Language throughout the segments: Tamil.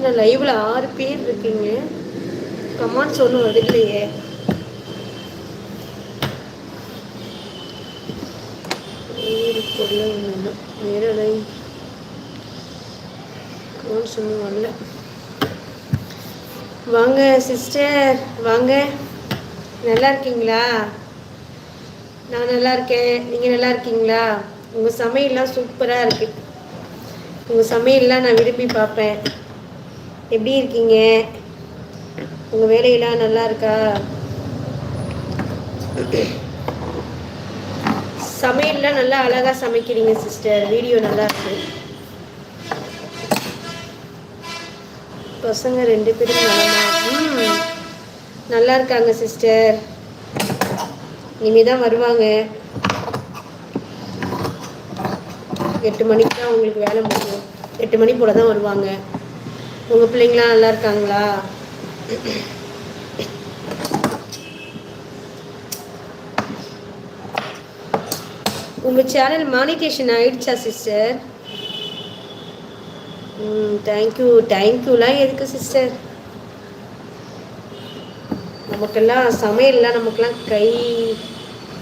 இந்த லைவ்ல ஆறு பேர் இருக்கீங்க. கமாண்ட்ஸ் ஒன்றும் வருது இல்லையே வேற லைவ் கமாண்ட்ஸ் ஒன்றும் வரல வாங்க. சிஸ்டர் வாங்க. நல்லா இருக்கீங்களா? நான் நல்லா இருக்கேன். நீங்கள் நல்லா இருக்கீங்களா? உங்கள் சமையல்லாம் சூப்பராக இருக்குது உங்கள் சமையல்லாம் நான் விரும்பி பார்ப்பேன். எப்படி இருக்கீங்க? உங்கள் வேலையெல்லாம் நல்லா இருக்கா? சமையல்லாம் நல்லா அழகாக சமைக்கிறீங்க சிஸ்டர். வீடியோ நல்லா இருக்கு. பசங்க ரெண்டு பேரும் நல்லா இருக்காங்க சிஸ்டர். இனிமே தான் வருவாங்க. எட்டு மணிக்கு தான் உங்களுக்கு வேலை முடியும். எட்டு மணி போல தான் வருவாங்க. உங்கள் பிள்ளைங்களாம் நல்லா இருக்காங்களா? உங்கள் சேனல் மானிட்டேஷன் ஆயிடுச்சா சிஸ்டர் ம் தேங்க்யூ தேங்க்யூலாம் எதுக்கு சிஸ்டர் நமக்கெல்லாம் சமையல்லாம் நமக்கெல்லாம் கை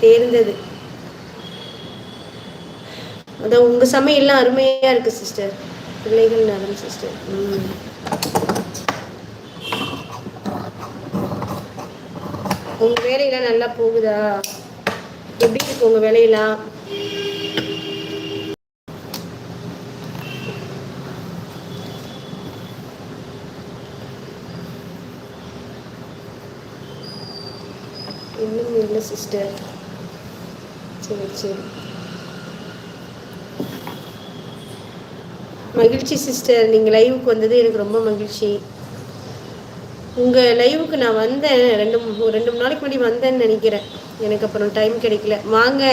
தேர்ந்தது. அதான் உங்கள் சமையல்லாம் அருமையாக இருக்குது சிஸ்டர் பிள்ளைகள் நலம் சிஸ்டர் ம். உங்கள் வேலையெல்லாம் நல்லா போகுதா? எப்படி இருக்கு உங்கள் வேலையெல்லாம்? இன்னும் இல்லை சிஸ்டர் சரி சரி. மகிழ்ச்சி சிஸ்டர் நீங்கள் லைவுக்கு வந்தது எனக்கு ரொம்ப மகிழ்ச்சி. உங்கள் லைவுக்கு நான் வந்தேன். ரெண்டு ரெண்டு மூணு நாளைக்கு முன்னாடி வந்தேன்னு நினைக்கிறேன். எனக்கு அப்புறம் டைம் கிடைக்கல. வாங்க.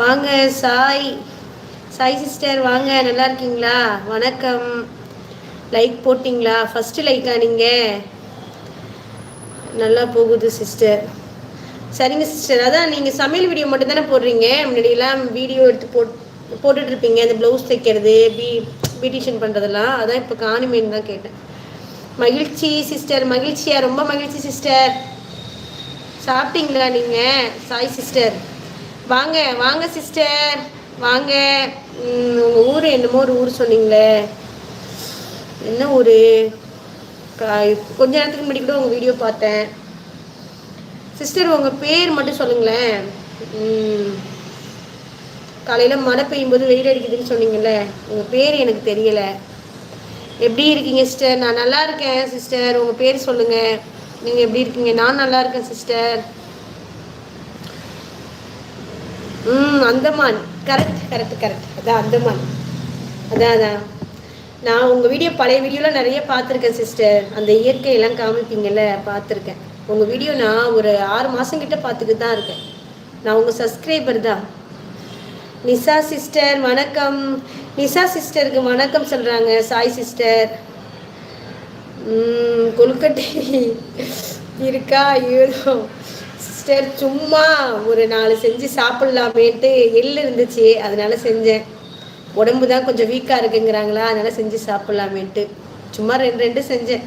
வாங்க சாய். சாய் சிஸ்டர் வாங்க. நல்லா இருக்கீங்களா? வணக்கம். லைக் போட்டிங்களா? ஃபஸ்ட்டு லைக்கா நீங்கள் நல்லா போகுது சிஸ்டர் சரிங்க சிஸ்டர் அதான் நீங்கள் சமையல் வீடியோ மட்டும் தானே போடுறீங்க? முன்னாடியெல்லாம் வீடியோ எடுத்து போட் போட்டுட்ருப்பீங்க அந்த ப்ளவுஸ் தைக்கிறது பி பிடிஷன் பண்ணுறதெல்லாம் அதான் இப்போ காணுமேன்னு தான் கேட்டேன். மகிழ்ச்சி சிஸ்டர் மகிழ்ச்சியா? ரொம்ப மகிழ்ச்சி சிஸ்டர் சாப்பிட்டீங்களா நீங்கள் சாய் சிஸ்டர் வாங்க வாங்க சிஸ்டர் வாங்க. உங்கள் ஊர் என்னமோ ஒரு ஊர் சொன்னீங்களே. என்ன ஊர்? கொஞ்ச நேரத்துக்கு முன்னாடி கூட உங்கள் வீடியோ பார்த்தேன். சிஸ்டர் உங்கள் பேர் மட்டும் சொல்லுங்களேன். காலையில் மழை பெய்யும் போது வெயில் அடிக்குதுன்னு சொன்னீங்கல்ல உங்கள் பேர் எனக்கு தெரியலை. எப்படி இருக்கீங்க சிஸ்டர் நான் நல்லா இருக்கேன் சிஸ்டர் உங்கள் பேர் சொல்லுங்கள் நீங்கள் எப்படி இருக்கீங்க? நான் நல்லா இருக்கேன் சிஸ்டர் ம் அந்தமான். கரெக்ட் கரெக்ட் கரெக்ட் அதான் அந்தமான். அதான் அதான். நான் உங்கள் வீடியோ பழைய வீடியோலாம் நிறைய பார்த்துருக்கேன் சிஸ்டர் அந்த இயற்கையெல்லாம் காமிப்பீங்கல்ல பார்த்துருக்கேன். உங்கள் வீடியோ நான் ஒரு ஆறு மாதம் கிட்ட பார்த்துக்கிட்டு தான் இருக்கேன். நான் உங்கள் சப்ஸ்கிரைபர் தான். நிசா சிஸ்டர் வணக்கம். நிசா சிஸ்டருக்கு வணக்கம் சொல்கிறாங்க சாய் சிஸ்டர். ம், கொழுக்கட்டை இருக்கா? ஐயோ. சிஸ்டர் சும்மா ஒரு நாலு செஞ்சு சாப்பிட்லாமேன்ட்டு எள்ளு இருந்துச்சு அதனால செஞ்சேன். உடம்பு தான் கொஞ்சம் வீக்காக இருக்குங்கிறாங்களா அதனால செஞ்சு சாப்பிட்லாமேன்ட்டு. சும்மா ரெண்டு ரெண்டு செஞ்சேன்.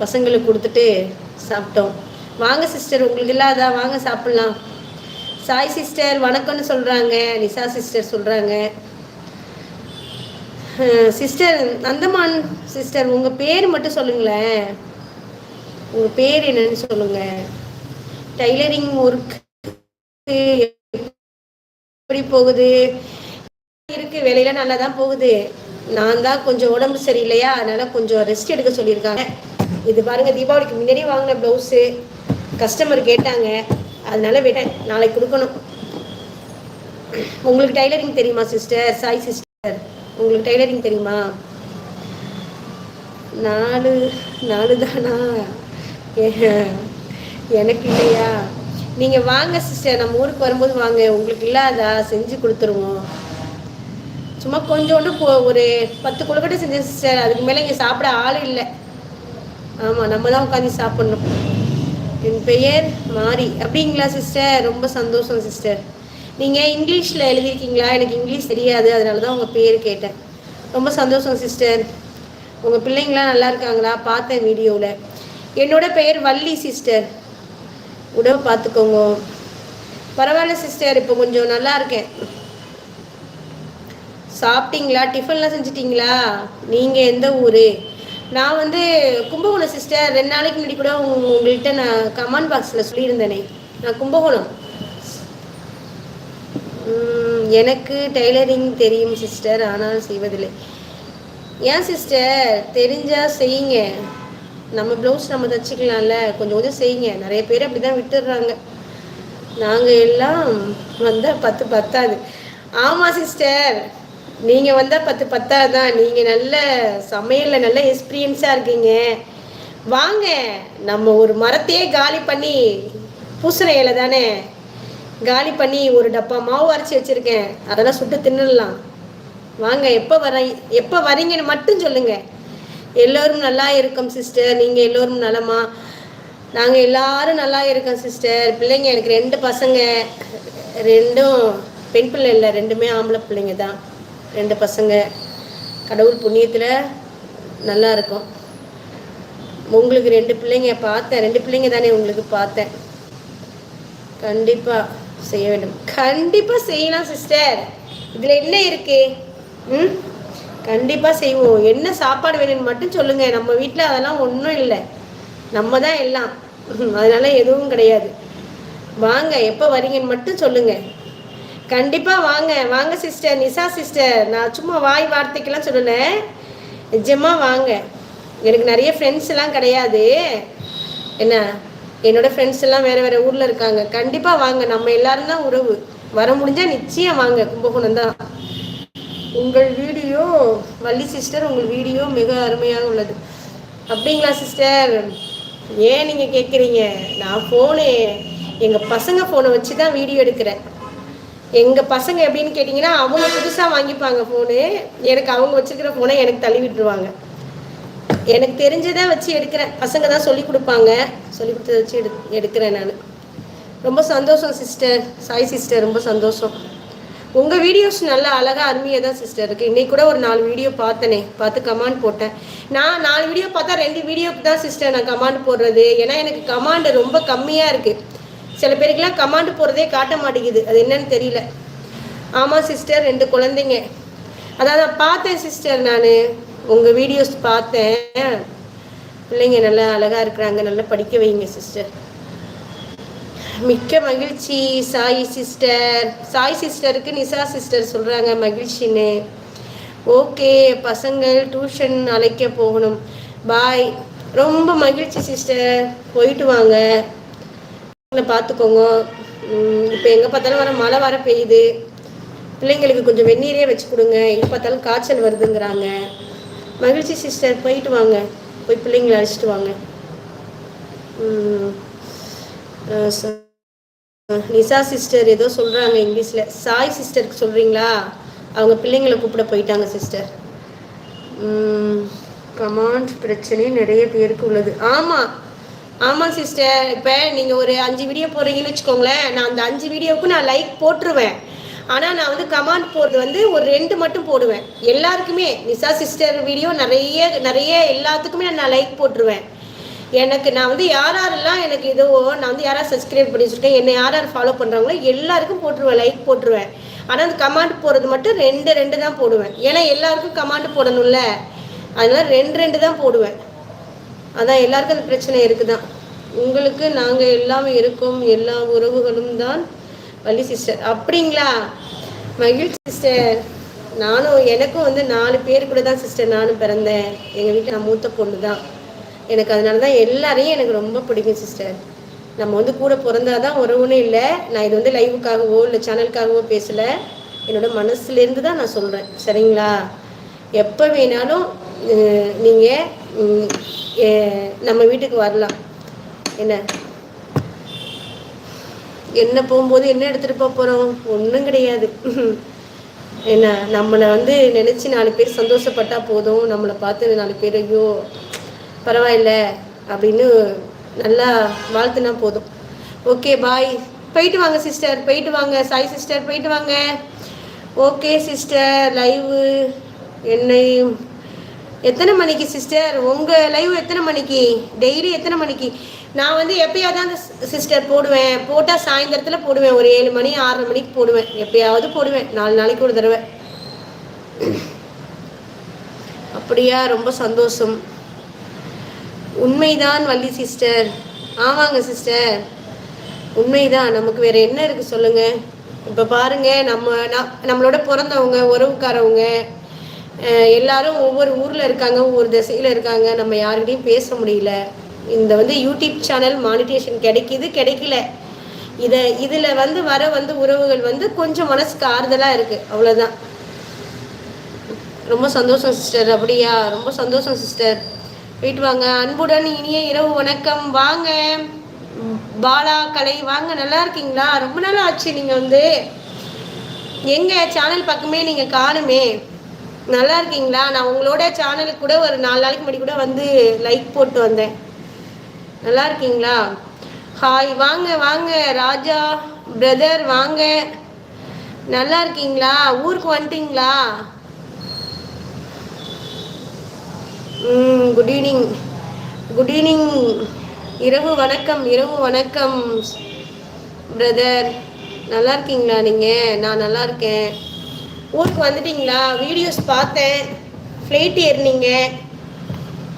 பசங்களுக்கு கொடுத்துட்டு சாப்பிட்டோம். வாங்க சிஸ்டர். உங்களுக்கு இல்லாதா வாங்க சாப்பிட்லாம். சாய் சிஸ்டர் வணக்கம்னு சொல்கிறாங்க நிசா சிஸ்டர் சொல்கிறாங்க சிஸ்டர் அந்தமான் சிஸ்டர் உங்கள் பேர் மட்டும் சொல்லுங்களேன். உங்கள் பேர் என்னன்னு சொல்லுங்கள் டைலரிங் ஒர்க் எப்படி போகுது? இருக்கு வேலையில நல்லா தான் போகுது. நான் தான் கொஞ்சம் உடம்பு சரியில்லையா? அதனால கொஞ்சம் ரெஸ்ட் எடுக்க சொல்லியிருக்காங்க. இது பாருங்க தீபாவளிக்கு முன்னாடியே வாங்கின ப்ளவுஸு கஸ்டமர் கேட்டாங்க. அதனால விட்டேன் நாளைக்கு கொடுக்கணும். உங்களுக்கு டைலரிங் தெரியுமா சிஸ்டர் சாய் சிஸ்டர் உங்களுக்கு டைலரிங் தெரியுமா? நாலு நாலு தானா? எனக்கு இல்லையா? நீங்கள் வாங்க சிஸ்டர் நம்ம ஊருக்கு வரும்போது வாங்க. உங்களுக்கு இல்லாதா? செஞ்சு கொடுத்துருவோம். சும்மா கொஞ்சோண்டு ஒரு பத்து கொழுக்கட்டை செஞ்சேன் சிஸ்டர் அதுக்கு மேலே இங்கே சாப்பிட ஆள் இல்லை. ஆமாம் நம்ம தான் உட்காந்து சாப்பிட்ணும். என் பெயர் மாரி. அப்படிங்களா சிஸ்டர் ரொம்ப சந்தோஷம் சிஸ்டர் நீங்கள் இங்கிலீஷில் எழுதியிருக்கீங்களா? எனக்கு இங்கிலீஷ் தெரியாது அதனால தான் உங்கள் பேர் கேட்டேன். ரொம்ப சந்தோஷம் சிஸ்டர் உங்கள் பிள்ளைங்களாம் நல்லா இருக்காங்களா? பார்த்தேன் வீடியோவில். என்னோட பெயர் வள்ளி சிஸ்டர் உடவை பார்த்துக்கோங்க. பரவாயில்ல சிஸ்டர் இப்போ கொஞ்சம் நல்லா இருக்கேன். சாப்பிட்டீங்களா? டிஃபன்லாம் செஞ்சிட்டிங்களா? நீங்கள் எந்த ஊர்? நான் வந்து கும்பகோணம் சிஸ்டர் ரெண்டு நாளைக்கு முன்னாடி கூட உங்கள்கிட்ட நான் கமெண்ட் பாக்ஸில் சொல்லியிருந்தேனே. நான் கும்பகோணம். எனக்கு டெய்லரிங் தெரியும் சிஸ்டர் ஆனால் செய்வதில்லை. ஏன் சிஸ்டர் தெரிஞ்சால் செய்யுங்க. நம்ம ப்ளவுஸ் நம்ம தச்சுக்கலாம்ல. கொஞ்சம் கொஞ்சம் செய்யுங்க. நிறைய பேர் அப்படி தான் விட்டுடுறாங்க. நாங்கள் எல்லாம் வந்தால் பத்து பத்தாது. ஆமாம் சிஸ்டர் நீங்கள் வந்தால் பத்து பத்தாதான். நீங்கள் நல்ல சமையலில் நல்ல எக்ஸ்பீரியன்ஸாக இருக்கீங்க. வாங்க நம்ம ஒரு மரத்தையே காலி பண்ணி பூசண இலை தானே? காலி பண்ணி ஒரு டப்பா மாவு அரைச்சி வச்சுருக்கேன். அதெல்லாம் சுட்டு தின்னுடலாம். வாங்க எப்போ வர எப்போ வரீங்கன்னு மட்டும் சொல்லுங்கள் எல்லோரும் நல்லா இருக்கோம் சிஸ்டர் நீங்கள் எல்லோரும் நலமா? நாங்கள் எல்லாரும் நல்லா இருக்கோம் சிஸ்டர் பிள்ளைங்க எனக்கு ரெண்டு பசங்க. ரெண்டும் பெண் பிள்ளை இல்லை ரெண்டுமே ஆம்பளை பிள்ளைங்க தான். ரெண்டு பசங்க. கடவுள் புண்ணியத்தில் நல்லா இருக்கும். உங்களுக்கு ரெண்டு பிள்ளைங்க பார்த்தேன். ரெண்டு பிள்ளைங்க தானே உங்களுக்கு பார்த்தேன். கண்டிப்பாக செய்ய வேண்டும். கண்டிப்பாக செய்யலாம் சிஸ்டர் இதில் என்ன இருக்கு? ம்? கண்டிப்பாக செய்வோம். என்ன சாப்பாடு வேணும்னு மட்டும் சொல்லுங்கள் நம்ம வீட்டில் அதெல்லாம் ஒன்றும் இல்லை. நம்ம தான் எல்லாம். அதனால எதுவும் கிடையாது. வாங்க எப்போ வரீங்கன்னு மட்டும் சொல்லுங்கள் கண்டிப்பாக வாங்க. வாங்க சிஸ்டர் நிசா சிஸ்டர் நான் சும்மா வாய் வார்த்தைக்கெல்லாம் சொல்லலை. நிஜமாக வாங்க. எனக்கு நிறைய ஃப்ரெண்ட்ஸ் எல்லாம் கிடையாது. என்ன? என்னோட ஃப்ரெண்ட்ஸ் எல்லாம் வேறு வேறு ஊரில் இருக்காங்க. கண்டிப்பாக வாங்க. நம்ம எல்லாரும் தான் உறவு. வர முடிஞ்சால் நிச்சயம் வாங்க கும்பகோணம் தான். உங்கள் வீடியோ வள்ளி சிஸ்டர் உங்கள் வீடியோ மிக அருமையாக உள்ளது. அப்படிங்களா சிஸ்டர் ஏன் நீங்கள் கேட்குறீங்க நான் ஃபோனு எங்கள் பசங்க ஃபோனை வச்சு தான் வீடியோ எடுக்கிறேன். எங்கள் பசங்க எப்படின்னு கேட்டிங்கன்னா அவங்க புதுசாக வாங்கிப்பாங்க ஃபோனு எனக்கு அவங்க வச்சுக்கிற ஃபோனை எனக்கு தள்ளி விட்டுருவாங்க. எனக்கு தெரிஞ்சதை வச்சு எடுக்கிறேன். பசங்க தான் சொல்லி கொடுப்பாங்க. சொல்லி கொடுத்ததை வச்சு எடு எடுக்கிறேன் நான். ரொம்ப சந்தோஷம் சிஸ்டர் சாய் சிஸ்டர் ரொம்ப சந்தோஷம். உங்கள் வீடியோஸ் நல்லா அழகாக அருமையாக தான் சிஸ்டர் இருக்குது இன்றைக்கி கூட ஒரு நாலு வீடியோ பார்த்தனே. பார்த்து கமாண்ட் போட்டேன். நான் நாலு வீடியோ பார்த்தா ரெண்டு வீடியோக்கு தான் சிஸ்டர் நான் கமாண்ட் போடுறது. ஏன்னா எனக்கு கமாண்டு ரொம்ப கம்மியாக இருக்குது சில பேருக்குலாம் கமாண்டு போகிறதே காட்ட மாட்டேங்குது. அது என்னன்னு தெரியல. ஆமாம் சிஸ்டர் ரெண்டு குழந்தைங்க. அதாவது பார்த்தேன் சிஸ்டர் நான். உங்கள் வீடியோஸ் பார்த்தேன். பிள்ளைங்க நல்லா அழகாக இருக்கிறாங்க. நல்லா படிக்க வைங்க சிஸ்டர் மிக்க மகிழ்ச்சி சாய் சிஸ்டர் சாய் சிஸ்டருக்கு நிசா சிஸ்டர் சொல்கிறாங்க மகிழ்ச்சின்னு. ஓகே பசங்கள் டியூஷன் அழைக்க போகணும். பாய் ரொம்ப மகிழ்ச்சி சிஸ்டர் போயிட்டு வாங்க. பார்த்துக்கோங்க இப்போ எங்கே பார்த்தாலும் வர மழை வர பெய்யுது. பிள்ளைங்களுக்கு கொஞ்சம் வெந்நீரே வச்சு கொடுங்க. எங்கே பார்த்தாலும் காய்ச்சல் வருதுங்கிறாங்க. மகிழ்ச்சி சிஸ்டர் போயிட்டு வாங்க. போய் பிள்ளைங்களை அழைச்சிட்டு வாங்க. நிசா சிஸ்டர் ஏதோ சொல்கிறாங்க இங்கிலீஷில். சாய் சிஸ்டருக்கு சொல்கிறீங்களா அவங்க பிள்ளைங்களை கூப்பிட போயிட்டாங்க சிஸ்டர் கமாண்ட் பிரச்சனை நிறைய பேருக்கு உள்ளது. ஆமாம் ஆமாம் சிஸ்டர் இப்போ நீங்கள் ஒரு அஞ்சு வீடியோ போடுறீங்கன்னு வச்சுக்கோங்களேன். நான் அந்த அஞ்சு வீடியோவுக்கு நான் லைக் போட்டுருவேன். ஆனால் நான் வந்து கமெண்ட் போடுறது வந்து ஒரு ரெண்டு மட்டும் போடுவேன். எல்லாருக்குமே நிசா சிஸ்டர் வீடியோ நிறைய நிறைய எல்லாத்துக்குமே நான் லைக் போட்டுருவேன். எனக்கு நான் வந்து யார் யாரெல்லாம் எனக்கு இதுவோ நான் வந்து யாராவது சப்ஸ்கிரைப் பண்ணி வச்சுருக்கேன் என்னை யார் யார் ஃபாலோ பண்ணுறாங்களோ எல்லாருக்கும் போட்டுருவேன் லைக் போட்டுருவேன். ஆனால் அந்த கமாண்ட் போடுறது மட்டும் ரெண்டு ரெண்டு தான் போடுவேன். ஏன்னா எல்லாருக்கும் கமாண்ட் போடணும்ல. அதனால் ரெண்டு ரெண்டு தான் போடுவேன். அதான் எல்லாருக்கும் அந்த பிரச்சனை இருக்குதான். உங்களுக்கு நாங்கள் எல்லாமே இருக்கோம் எல்லா உறவுகளும் தான். வள்ளி சிஸ்டர் அப்படிங்களா? மகிழ்ச்சி சிஸ்டர் நானும் எனக்கும் வந்து நாலு பேர் கூட தான் சிஸ்டர் நானும் பிறந்தேன். எங்கள் வீட்டில் நான் மூத்த பொண்ணு தான் எனக்கு அதனால தான் எல்லாரையும் எனக்கு ரொம்ப பிடிக்கும் சிஸ்டர் நம்ம வந்து கூட பிறந்தாதான் உறவுன்னு இல்லை. நான் இது வந்து லைவுக்காகவோ இல்லை சேனலுக்காகவோ பேசலை. என்னோட மனசுலேருந்து தான் நான் சொல்கிறேன் சரிங்களா? எப்போ வேணாலும் நீங்கள் நம்ம வீட்டுக்கு வரலாம். என்ன? என்ன போகும்போது என்ன எடுத்துகிட்டு போக போகிறோம் ஒன்றும் கிடையாது. என்ன நம்மளை வந்து நினச்சி நாலு பேர் சந்தோஷப்பட்டால் போதும். நம்மளை பார்த்து நாலு பேர் ஐயோ பரவாயில்ல அப்படின்னு நல்லா வாழ்த்துனா போதும். ஓகே பாய் போயிட்டு வாங்க சிஸ்டர் போயிட்டு வாங்க. சாய் சிஸ்டர் போயிட்டு வாங்க. ஓகே சிஸ்டர் லைவு என்னை எத்தனை மணிக்கு சிஸ்டர் உங்கள் லைவ் எத்தனை மணிக்கு? டெய்லி எத்தனை மணிக்கு? நான் வந்து எப்பயாவது அந்த சிஸ்டர் போடுவேன். போட்டால் சாயந்தரத்தில் போடுவேன். ஒரு ஏழு மணி ஆறரை மணிக்கு போடுவேன். எப்பயாவது போடுவேன். நாலு நாளைக்கு ஒரு தடவை. அப்படியா? ரொம்ப சந்தோஷம். உண்மைதான் வள்ளி சிஸ்டர் ஆமாங்க சிஸ்டர் உண்மைதான். நமக்கு வேற என்ன இருக்கு சொல்லுங்க. இப்போ பாருங்க நம்ம நம்மளோட பிறந்தவங்க உறவுக்காரவங்க எல்லாரும் ஒவ்வொரு ஊரில் இருக்காங்க ஒவ்வொரு திசையில் இருக்காங்க. நம்ம யாருக்கிட்டையும் பேச முடியல. இந்த வந்து யூடியூப் சேனல் மானிட்டேஷன் கிடைக்கிது கிடைக்கல. இதை இதில் வந்து வர வந்து உறவுகள் வந்து கொஞ்சம் மனசுக்கு ஆறுதலாக இருக்குது அவ்வளோதான் ரொம்ப சந்தோஷம் சிஸ்டர் அப்படியா? ரொம்ப சந்தோஷம் சிஸ்டர் போயிட்டு வாங்க. அன்புடன் இனிய இரவு வணக்கம். வாங்க. பாலா கலை வாங்க. நல்லா இருக்கீங்களா? ரொம்ப நாள் ஆச்சு நீங்கள் வந்து. எங்கள் சேனல் பக்கமே நீங்கள் காணுமே. நல்லா இருக்கீங்களா? நான் உங்களோட சேனலுக்கு கூட ஒரு நாலு நாளைக்கு முன்னாடி கூட வந்து லைக் போட்டு வந்தேன். நல்லா இருக்கீங்களா? ஹாய் வாங்க வாங்க ராஜா பிரதர் வாங்க. நல்லா இருக்கீங்களா? ஊருக்கு வந்துட்டீங்களா? ம் குட் ஈவினிங் குட் ஈவினிங் இரவு வணக்கம் இரவு வணக்கம் பிரதர் நல்லா இருக்கீங்களா நீங்கள் நான் நல்லா இருக்கேன். ஊருக்கு வந்துட்டீங்களா? வீடியோஸ் பார்த்தேன். ஃப்ளைட் ஏறினீங்க.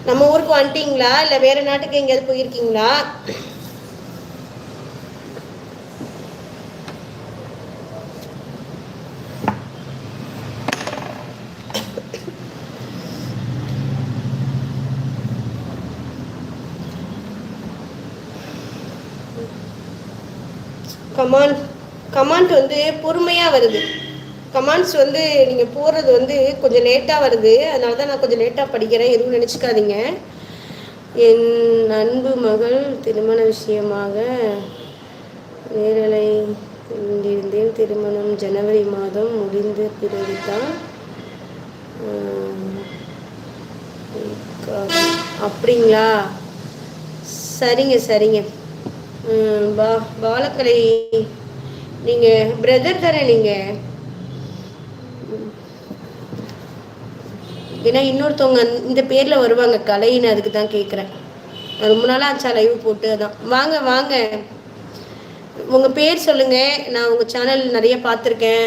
நம்ம ஊருக்கு வந்துட்டீங்களா? இல்லை வேறு நாட்டுக்கு எங்கேயாவது போயிருக்கீங்களா? கமாண்ட் கமாண்ட் வந்து பொறுமையாக வருது. கமாண்ட்ஸ் வந்து நீங்கள் போடுறது வந்து கொஞ்சம் லேட்டாக வருது. அதனால தான் நான் கொஞ்சம் லேட்டாக படிக்கிறேன். எதுவும் நினச்சிக்காதீங்க. என் அன்பு மகள் திருமண விஷயமாக நேரலை கொண்டிருந்தேன். திருமணம் ஜனவரி மாதம் முடிந்த பிறகு தான் அப்படிங்களா? சரிங்க சரிங்க. பா பாலக்கலை நீங்கள் பிரதர் தானே நீங்கள் ஏன்னா இன்னொருத்தவங்க இந்த பேரில் வருவாங்க கலைன்னு அதுக்கு தான் கேட்குறேன் ரொம்ப நாளாக ஆச்சா லைவ் போட்டு அதான். வாங்க வாங்க. உங்கள் பேர் சொல்லுங்கள் நான் உங்கள் சேனல் நிறைய பார்த்துருக்கேன்.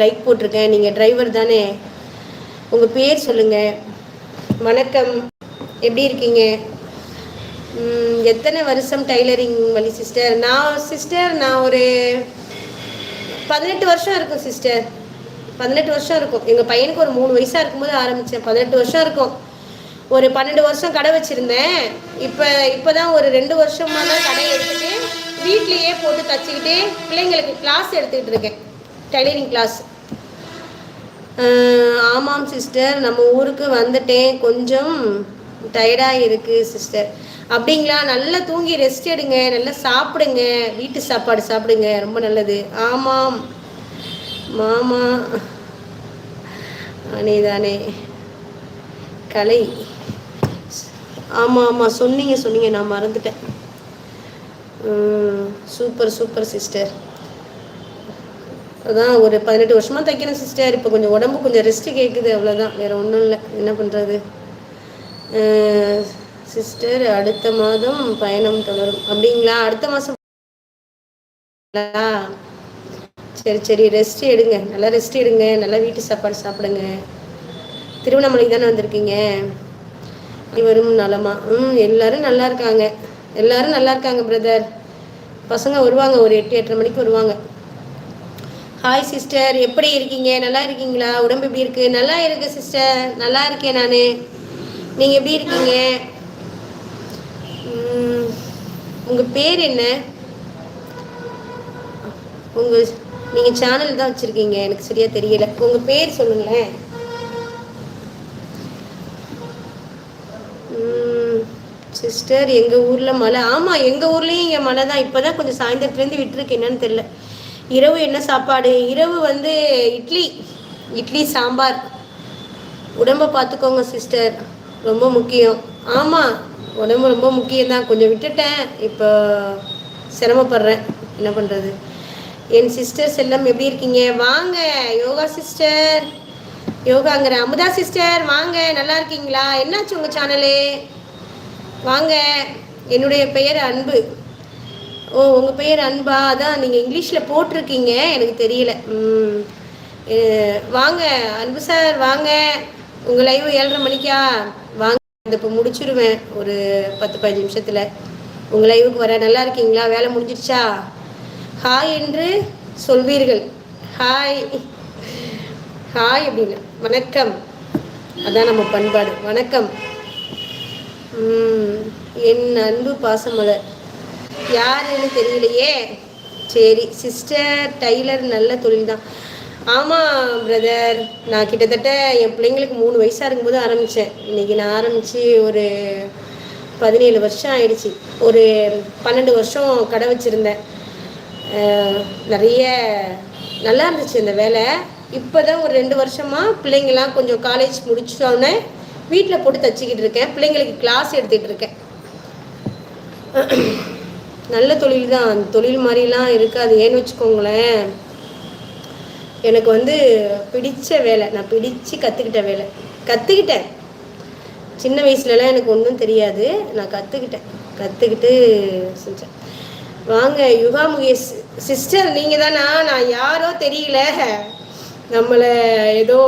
லைக் போட்டிருக்கேன். நீங்கள் டிரைவர் தானே. உங்கள் பேர் சொல்லுங்கள் வணக்கம். எப்படி இருக்கீங்க? எத்தனை வருஷம் டைலரிங் வழி சிஸ்டர் நான் சிஸ்டர் நான் ஒரு பதினெட்டு வருஷம் இருக்கும் சிஸ்டர் பதினெட்டு வருஷம் இருக்கும். எங்கள் பையனுக்கு ஒரு மூணு வயசாக இருக்கும்போது ஆரம்பித்தேன் பதினெட்டு வருஷம் இருக்கும். ஒரு பன்னெண்டு வருஷம் கடை வச்சுருந்தேன். இப்போ இப்போ தான் ஒரு ரெண்டு வருஷமாக தான் கடை எடுத்துகிட்டு வீட்லேயே போட்டு தச்சுக்கிட்டு பிள்ளைங்களுக்கு கிளாஸ் எடுத்துக்கிட்டு இருக்கேன். டைலரிங் கிளாஸ் ஆமாம் சிஸ்டர் நம்ம ஊருக்கு வந்துட்டேன். கொஞ்சம் டயர்டாக இருக்குது சிஸ்டர் அப்படிங்களா? நல்லா தூங்கி ரெஸ்ட் எடுங்க. நல்லா சாப்பிடுங்க. வீட்டு சாப்பாடு சாப்பிடுங்க. ரொம்ப நல்லது. ஆமாம். மாமா. அனேதானே. கலை. ஆமாம் ஆமாம் சொன்னீங்க சொன்னீங்க நான் மறந்துட்டேன். சூப்பர் சூப்பர் சிஸ்டர் அதான் ஒரு பதினெட்டு வருஷமாக தைக்கிறேன் சிஸ்டர் இப்போ கொஞ்சம் உடம்பு கொஞ்சம் ரெஸ்ட்டு கேட்குது அவ்வளோதான் வேறு ஒன்றும் இல்லை. என்ன பண்ணுறது சிஸ்டர் அடுத்த மாதம் பயணம் தொடரும். அப்படிங்களா? அடுத்த மாதம். சரி சரி ரெஸ்ட் எடுங்க. நல்லா ரெஸ்ட் எடுங்க. நல்லா வீட்டு சாப்பாடு சாப்பிடுங்க. திருவண்ணாமலைக்கு தானே வந்திருக்கீங்க? இவரும் நலமா? ம் எல்லாரும் நல்லா இருக்காங்க. எல்லாரும் நல்லா இருக்காங்க பிரதர் பசங்க வருவாங்க ஒரு எட்டு எட்டரை மணிக்கு வருவாங்க. ஹாய் சிஸ்டர் எப்படி இருக்கீங்க? நல்லா இருக்கீங்களா? உடம்பு எப்படி இருக்கு? நல்லா இருக்கு சிஸ்டர் நல்லா இருக்கேன் நான். நீங்கள் எப்படி இருக்கீங்க? உங்கள் பேர் என்ன? உங்கள் நீங்கள் சேனல் தான் வச்சுருக்கீங்க எனக்கு சரியாக தெரியல. உங்கள் பேர் சொல்லுங்களேன். சிஸ்டர் எங்கள் ஊரில் மழை. ஆமாம் எங்கள் ஊர்லேயும் இங்கே மழை தான். இப்போ தான் கொஞ்சம் சாயந்தரத்துலேருந்து விட்டுருக்கு என்னன்னு தெரில இரவு என்ன சாப்பாடு? இரவு வந்து இட்லி. இட்லி சாம்பார். உடம்பை பார்த்துக்கோங்க சிஸ்டர் ரொம்ப முக்கியம். ஆமாம் உடம்பு ரொம்ப முக்கியம் தான் கொஞ்சம் விட்டுட்டேன். இப்போ சிரமப்படுறேன். என்ன பண்ணுறது என் சிஸ்டர்ஸ் எல்லாம் எப்படி இருக்கீங்க? வாங்க யோகா சிஸ்டர் யோகாங்கிற அமுதா சிஸ்டர் வாங்க நல்லா இருக்கீங்களா? என்னாச்சு உங்கள் சேனலு வாங்க என்னுடைய பெயர் அன்பு. ஓ உங்கள் பெயர் அன்பா? அதான் நீங்கள் இங்கிலீஷில் போட்டிருக்கீங்க. எனக்கு தெரியல. ம். வாங்க அன்பு சார் வாங்க. உங்கள் லைவ் ஏழரை மணிக்கா? வாங்க இந்த இப்போ முடிச்சிருவேன். ஒரு பத்து பதினஞ்சு நிமிஷத்தில். உங்கள் லைவுக்கு வர நல்லா இருக்கீங்களா? வேலை முடிஞ்சிடுச்சா? ஹாய் என்று சொல்வீர்கள். ஹாய் ஹாய் அப்படின்னு. வணக்கம். அதான் நம்ம பண்பாடு. வணக்கம். என் அன்பு பாசமலர். யாருன்னு தெரியலையே? சரி சிஸ்டர் டைலர் நல்ல தொழில் தான். ஆமாம் பிரதர் நான் கிட்டத்தட்ட என் பிள்ளைங்களுக்கு மூணு வயசாக இருக்கும்போது ஆரம்பித்தேன் இன்றைக்கி நான் ஆரம்பித்து ஒரு பதினேழு வருஷம் ஆயிடுச்சு. ஒரு பன்னெண்டு வருஷம் கடை வச்சுருந்தேன். நிறைய நல்லா இருந்துச்சு இந்த வேலை. இப்போ தான் ஒரு ரெண்டு வருஷமாக பிள்ளைங்கள்லாம் கொஞ்சம் காலேஜ் முடிச்சோடனே வீட்டில் போட்டு தச்சுக்கிட்டு இருக்கேன். பிள்ளைங்களுக்கு கிளாஸ் எடுத்துகிட்டு இருக்கேன். நல்ல தொழில் தான் தொழில் மாதிரிலாம் இருக்காது. ஏன்னு வச்சுக்கோங்களேன் எனக்கு வந்து பிடிச்ச வேலை நான் பிடிச்சு கற்றுக்கிட்ட வேலை. கற்றுக்கிட்டேன் சின்ன வயசுலலாம் எனக்கு ஒன்றும் தெரியாது. நான் கற்றுக்கிட்டேன் கற்றுக்கிட்டு செஞ்சேன். வாங்க யுகாமுகி சிஸ்டர் நீங்கள் தானா நான் யாரோ தெரியல. நம்மளை ஏதோ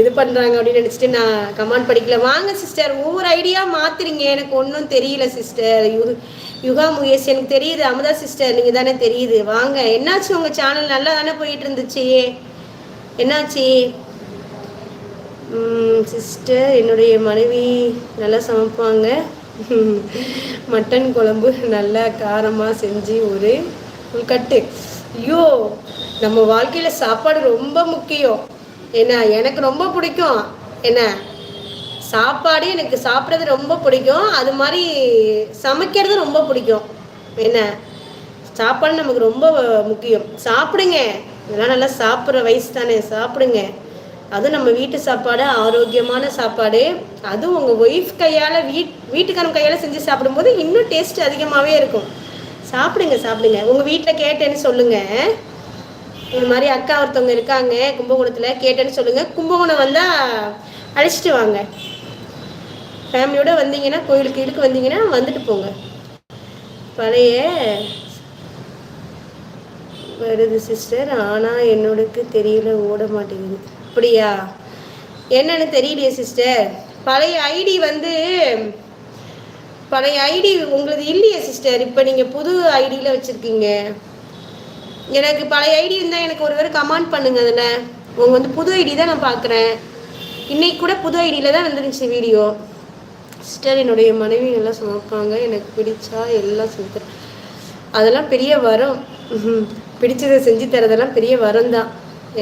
இது பண்ணுறாங்க அப்படின்னு நினச்சிட்டு நான் கமெண்ட் படிக்கல. வாங்க சிஸ்டர் ஒவ்வொரு ஐடியா மாற்றுறீங்க எனக்கு ஒன்றும் தெரியல சிஸ்டர் யு யுகா முகேஷ் எனக்கு தெரியுது. அமுதா சிஸ்டர் நீங்கள் தானே தெரியுது. வாங்க என்னாச்சு உங்கள் சேனல் நல்லா தானே போயிட்டு இருந்துச்சு என்னாச்சு சிஸ்டர் என்னுடைய மனைவி நல்லா சமைப்பாங்க. மட்டன் குழம்பு நல்லா காரமாக செஞ்சு ஒரு கட்டு. ஐயோ நம்ம வாழ்க்கையில் சாப்பாடு ரொம்ப முக்கியம். என்ன எனக்கு ரொம்ப பிடிக்கும். என்ன சாப்பாடு எனக்கு சாப்பிட்றது ரொம்ப பிடிக்கும். அது மாதிரி சமைக்கிறது ரொம்ப பிடிக்கும். என்ன சாப்பாடு நமக்கு ரொம்ப முக்கியம். சாப்பிடுங்க. இதெல்லாம் நல்லா சாப்பிட்ற வயசு தானே சாப்பிடுங்க. அதுவும் நம்ம வீட்டு சாப்பாடு ஆரோக்கியமான சாப்பாடு. அதுவும் உங்கள் ஒய்ஃப் கையால் வீட் வீட்டுக்காரன் கையால் செஞ்சு சாப்பிடும்போது இன்னும் டேஸ்ட் அதிகமாகவே இருக்கும். சாப்பிடுங்க சாப்பிடுங்க. உங்கள் வீட்டில் கேட்டேன்னு சொல்லுங்கள் இந்த மாதிரி அக்கா ஒருத்தவங்க இருக்காங்க கும்பகோணத்தில் கேட்டேன்னு சொல்லுங்கள் கும்பகோணம் வந்தால் அழைச்சிட்டு வாங்க. ஃபேமிலியோடு வந்தீங்கன்னா கோயிலுக்கு இதுக்கு வந்தீங்கன்னா வந்துட்டு போங்க. பழைய வருது சிஸ்டர் ஆனால் என்னோடக்கு தெரியல ஓட மாட்டேங்குது. அப்படியா? என்னன்னு தெரியலையே சிஸ்டர் பழைய ஐடி வந்து பழைய ஐடி உங்களது இல்லையே சிஸ்டர் இப்போ நீங்கள் புது ஐடியில் வச்சுருக்கீங்க. எனக்கு பழைய ஐடி இருந்தால் எனக்கு ஒரு வேறு கமெண்ட் பண்ணுங்க அதில். உங்கள் வந்து புது ஐடி தான் நான் பார்க்குறேன் இன்னைக்கு கூட புது ஐடியில் தான் வந்துருந்துச்சு வீடியோ. சிஸ்டர் என்னுடைய மனைவி நல்லா சமைப்பாங்க. எனக்கு பிடிச்சா எல்லாம் செஞ்சு அதெல்லாம் பெரிய வரம். பிடிச்சதை செஞ்சு தரதெல்லாம் பெரிய வரம் தான்.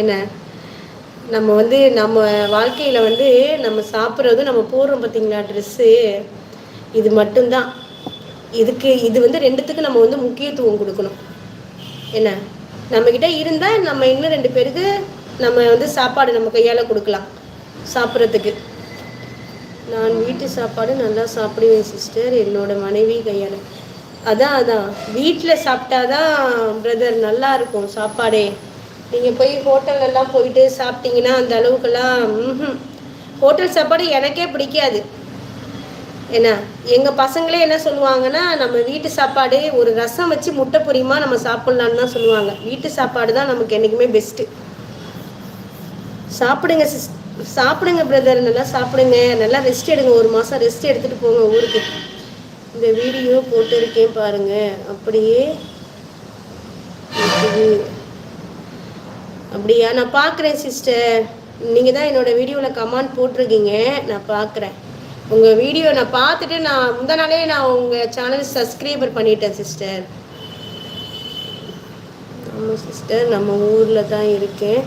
என்ன? நம்ம வந்து நம்ம வாழ்க்கையில் வந்து நம்ம சாப்பிட்றதும் நம்ம போடுறோம் பார்த்தீங்களா ட்ரெஸ்ஸு இது மட்டும்தான். இதுக்கு இது வந்து ரெண்டுத்துக்கு நம்ம வந்து முக்கியத்துவம் கொடுக்கணும். என்ன? நம்மக்கிட்ட இருந்தால் நம்ம இன்னும் ரெண்டு பேருக்கு நம்ம வந்து சாப்பாடு நம்ம கையால் கொடுக்கலாம் சாப்பிட்றதுக்கு. நான் வீட்டு சாப்பாடு நல்லா சாப்பிடுவேன் சிஸ்டர் என்னோட மனைவி கையால். அதான் அதான். வீட்டில் சாப்பிட்டாதான் பிரதர் நல்லா இருக்கும் சாப்பாடே. நீங்கள் போய் ஹோட்டல்லலாம் போயிட்டு சாப்பிட்டீங்கன்னா அந்த அளவுக்கெல்லாம் ஹோட்டல் சாப்பாடு எனக்கே பிடிக்காது. என்ன? எங்கள் பசங்களே என்ன சொல்லுவாங்கன்னா நம்ம வீட்டு சாப்பாடு ஒரு ரசம் வச்சு முட்டை பொரியுமா நம்ம சாப்பிட்லான்னு தான் சொல்லுவாங்க. வீட்டு சாப்பாடு தான் நமக்கு என்றைக்குமே பெஸ்ட்டு சாப்பிடுங்க சிஸ் சாப்பிடுங்க பிரதர் நல்லா சாப்பிடுங்க. நல்லா ரெஸ்ட் எடுங்க. ஒரு மாதம் ரெஸ்ட் எடுத்துகிட்டு போங்க ஊருக்கு. இந்த வீடியோ போட்டிருக்கேன் பாருங்கள் அப்படியே அப்படியா? நான் பார்க்குறேன் சிஸ்டர் நீங்கள் தான் என்னோடய வீடியோவில் கமெண்ட் போட்டிருக்கீங்க. நான் பார்க்குறேன். உங்கள் வீடியோ நான் பார்த்துட்டு நான் முந்த நாளே நான் உங்கள் சேனல் சப்ஸ்கிரைபர் பண்ணிட்டேன் சிஸ்டர் ஆமாம் சிஸ்டர் நம்ம ஊரில் தான் இருக்கேன்.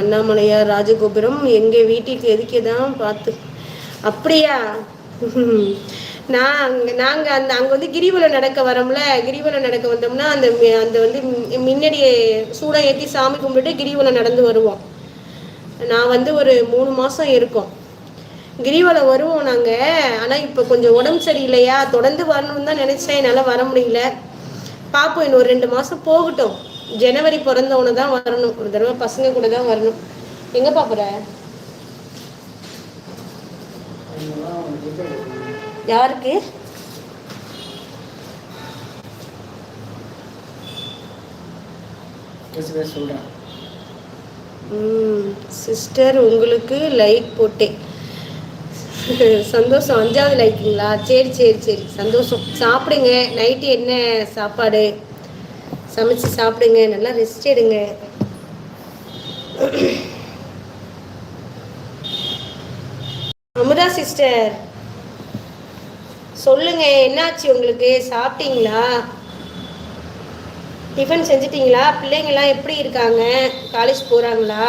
அண்ணாமலையார் ராஜகோபுரம் எங்கள் வீட்டுக்கு எதுக்கே தான் பார்த்து அப்படியா? நான் நாங்கள் அந்த அங்கே வந்து கிரிவலம் நடக்க வரோம்ல கிரிவலம் நடக்க வந்தோம்னா அந்த அந்த வந்து முன்னாடி சூடம் ஏற்றி சாமி கும்பிட்டு கிரிவலம் நடந்து வருவோம். நான் வந்து ஒரு மூணு மாதம் இருக்கோம். கிரிவலம் வருவோம் நாங்கள் ஆனால் இப்போ கொஞ்சம் உடம்பு சரியில்லையா? தொடர்ந்து வரணும்னு தான் நினச்சேன் என்னால் வர முடியல. பார்ப்போம் இன்னும் ஒரு ரெண்டு மாதம் போகட்டும். ஜனவரி பிறந்தவனை தான் வரணும். ஒரு தடவை பசங்க கூட தான் வரணும். எங்கே பார்க்குற யாருக்கு? சொல்கிறேன் சிஸ்டர் உங்களுக்கு லைக் போட்டேன். சந்தோஷம் அஞ்சாவது லைக்குங்களா சரி சரி சரி. சந்தோஷம். சாப்பிடுங்க. நைட்டு என்ன சாப்பாடு? சமைச்சு சாப்பிடுங்க. நல்லா ரெஸ்ட் எடுங்க. அமுதா சிஸ்டர் சொல்லுங்க என்னாச்சு உங்களுக்கு? சாப்பிட்டீங்களா? டிஃபன் செஞ்சிட்டிங்களா? பிள்ளைங்கள்லாம் எப்படி இருக்காங்க? காலேஜ் போகிறாங்களா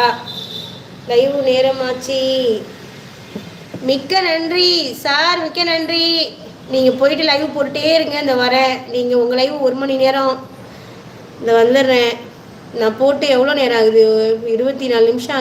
லைவ் நேரமாச்சு. மிக்க நன்றி. சார் மிக்க நன்றி. நீங்கள் போயிட்டு லைவ் போட்டுட்டே இருங்க இந்த வரேன் நீங்கள் உங்கள் லைவ் ஒரு மணி நேரம். இந்த வந்துடுறேன். நான் போட்டு எவ்வளோ நேரம் ஆகுது? இருபத்தி நாலு நிமிஷம்